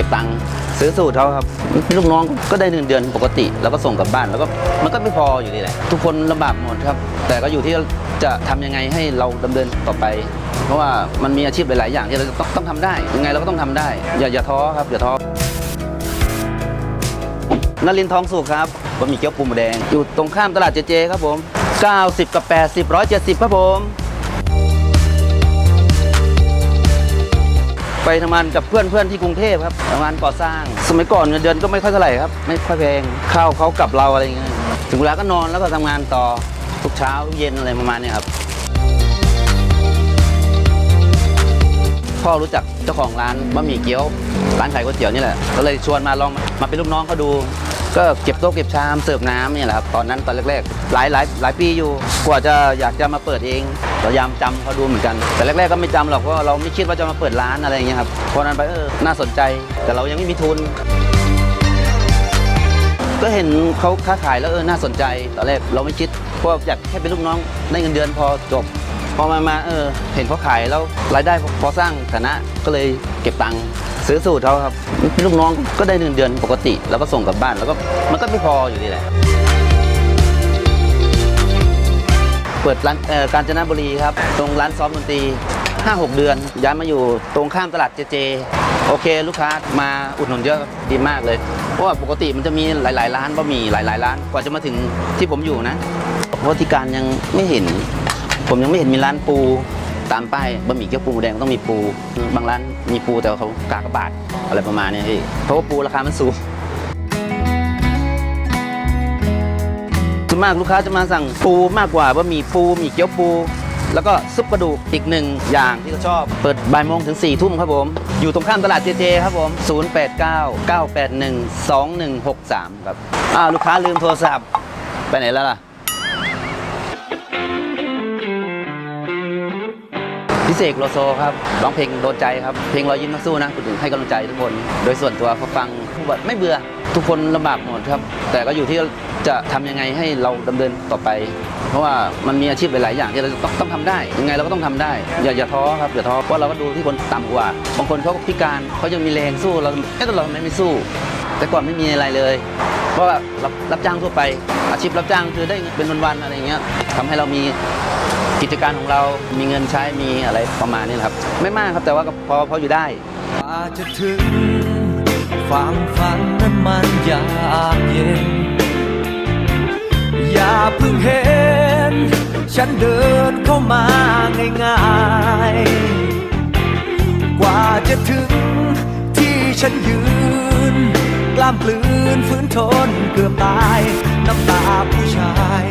ก็บตังค์ซื้อสูตรเขาครับลูกน้องก็ได้เงินเดือนปกติ แล้วก็ส่งกลับบ้านแล้วก็มันก็ไม่พออยู่ดีแหละ ทุกคนลำบากหมดครับ แต่ก็อยู่ที่จะทำยังไงให้เราดำเนินต่อไป เพราะว่ามันมีอาชีพหลาย ๆ อย่างที่เราต้องต้องทำได้ ยังไงเราก็ต้องทำได้ อย่าอย่าท้อครับอย่าท้อนลินทร์ทองสุขครับบะหมี่เกี๊ยวปูหมูแดง อยู่ตรงข้ามตลาดเจเจครับผม 90 กับ 80 170 ครับผม ไปทำงานกับเพื่อนเพื่อนที่กรุงเทพครับทำงานก่อสร้าง สมัยก่อนเงินเดือนก็ไม่ค่อยเท่าไหร่ครับ ไม่ค่อยแพงข้าวเขากับเราอะไรอย่างเงี้ยถึงเวลาก็นอนแล้วก็ทำงานต่อทุกเช้าทุกเย็นอะไรประมาณนี้ครับพ่อรู้จักเจ้าของร้านบะหมี่เกี๊ยว ร้านขายก๋วยเตี๋ยวนี่แหละ ก็เลยชวนมาลองมาเป็นลูกน้องเขาดู ก็เก็บโต๊ะเก็บชามเสิร์ฟน้ำเนี่ยแหละครับตอนนั้นตอนแรกๆ หลายหลายหลายปีอยู่ กว่าจะอยากจะมาเปิดเองพยายามจำเขาดูเหมือนกัน แต่แรกๆก็ไม่จำหรอกเพราะว่าเราไม่คิดว่าจะมาเปิดร้านอะไรอย่างเงี้ยครับพอนั้นไปเออน่าสนใจแต่เรายังไม่มีทุน ก็เห็นเขาค้าขายแล้วเออน่าสนใจตอนแรกเราไม่คิดเพราะอยากแค่เป็นลูกน้องได้เงินเดือนพอจบพอมามาเออเห็นเขาขายแล้วรายได้พอสร้างฐานะก็เลยเก็บตังค์ ซื้อสูตรเขาครับลูกน้องก็ได้เงินเดือนปกติ แล้วก็ส่งกลับบ้านแล้วก็มันก็ไม่พออยู่ดีแหละเปิดร้านเออการจนบุรีครับ ตรงร้านซ้อมดนตรี 5-6 เดือน ย้ายมาอยู่ตรงข้ามตลาดเจเจ โอเค ลูกค้ามาอุดหนุนเยอะดีมากเลย เพราะว่าปกติมันจะมีหลาย ๆ ร้านบะหมี่หลาย ๆ ร้าน กว่าจะมาถึงที่ผมอยู่นะเพราะที่การยังไม่เห็น ผมยังไม่เห็นมีร้านปู ตามป้ายบะหมี่เกี๊ยวปูหมูแดงต้องมีปู บางร้านมีปูแต่เขากากระบาทอะไรประมาณนี้พี่เพราะว่าปูราคามันสูงส่วนมากลูกค้าจะมาสั่งปูมากกว่าบะหมี่ปูหมี่เกี๊ยวปู แล้วก็ซุปกระดูกอีกหนึ่งอย่างที่เขาชอบ เปิดบ่ายโมงถึง4ี่ทุ่มครับผม อยู่ตรงข้ามตลาดเจเจครับผม 089 981 2163 ครับอ้าวลูกค้าลืมโทรศัพท์ ไปไหนแล้วล่ะ พิเศษโลโซครับร้องเพลงโดนใจครับ เพลงรอยยิ้มนักสู้นะพูดถึงให้กำลังใจทุกคน โดยส่วนตัวพอฟังไม่เบื่อทุกคนลำบากหมดครับ แต่ก็อยู่ที่จะทำยังไงให้เราดำเนินต่อไป เพราะว่ามันมีอาชีพหลาย ๆ อย่างที่เราต้องต้องทำได้ ยังไงเราก็ต้องทำได้ อย่าอย่าท้อครับอย่าท้อเพราะเราก็ดูที่คนต่ำกว่าบางคนเขาก็พิการเขายังมีแรงสู้เราเอ๊ะแต่เราทำไมไม่สู้ แต่ก่อนไม่มีอะไรเลย เพราะว่ารับรับจ้างทั่วไป อาชีพรับจ้างคือได้เงินเป็นวัน ๆ อะไรเงี้ยทำให้เรามี กิจการของเรามีเงินใช้มีอะไรประมาณนี้ครับ ไม่มากครับแต่ว่าพอพออยู่ได้กว่าจจะถึงความฝันนั้นมันยากเย็น อย่าเพิ่งเห็น ฉันเดินเข้ามาง่ายๆ กว่าจะถึงที่ฉันยืน กล้ามปลืนฝืนทนเกือบตาย น้ำตาผู้ชาย